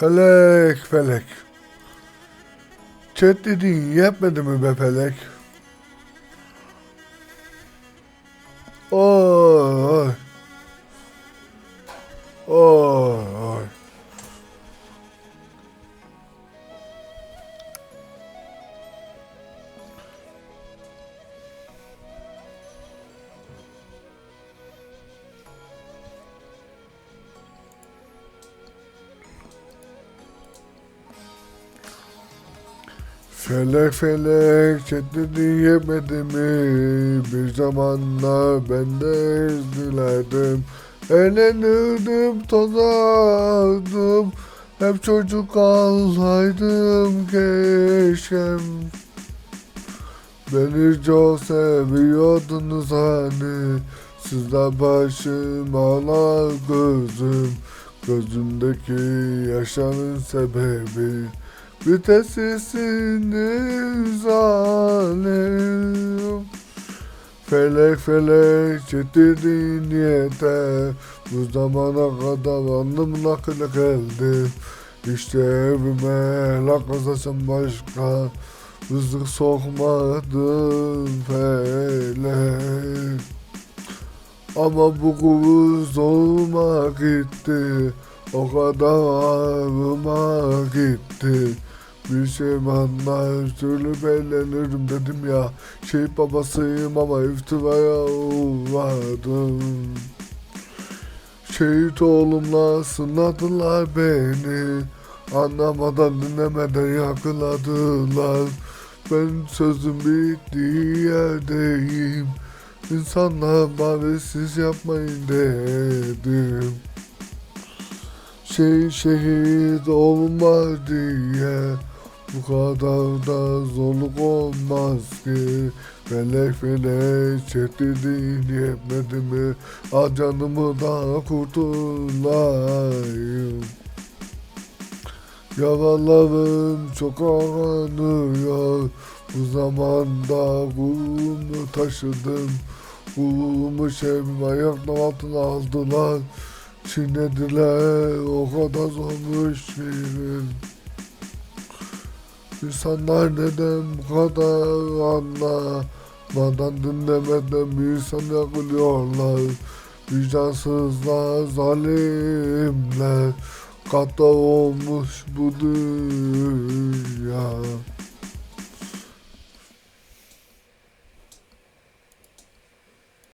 Felek felek. Chat dediğin yetmedi mi be felek? Felek felek çetledi yemedi mi? Bir zamanlar ben de dilerdim. Eğlenirdim, tozardım. Hep çocuk kalsaydım keşke. Beni çok seviyordunuz hani. Sizler başım ağlar gözüm. Gözümdeki yaşamın sebebi. Vitesisiniz alem Felek felek çetirdi niyete Bu zamana kadar anlamına kadar geldi. İşte evime lakazasın başka. Rızık sokmadım felek. Ama bu kuvuz olma gitti. O kadar ağrıma gitti bir şey anlar türlü beğenirim dedim ya. Şehit babasıyım ama iftiraya uğradım. Şehit oğlumla sınadılar beni. Anlamadan dinlemeden yakaladılar Ben sözüm bittiği yerdeyim. İnsanlar bari siz yapmayın dedim. Şey şehit olmaz diye bu kadar da zorluk olmaz ki. Felek felek çektirdiğin yetmedi mi? Ah canımı da kurtulayım. Yaralarım çok ağrınıyor Bu zamanda gururumu taşıdım. Gururumu şevim ayaklar altına aldılar. Çiğnediler o kadar zormuş şiirin İnsanlar neden bu kadar anlamadan dinlemeden bir insan yakılıyorlar? Vicdansızlar, zalimler. Katta olmuş bu dünya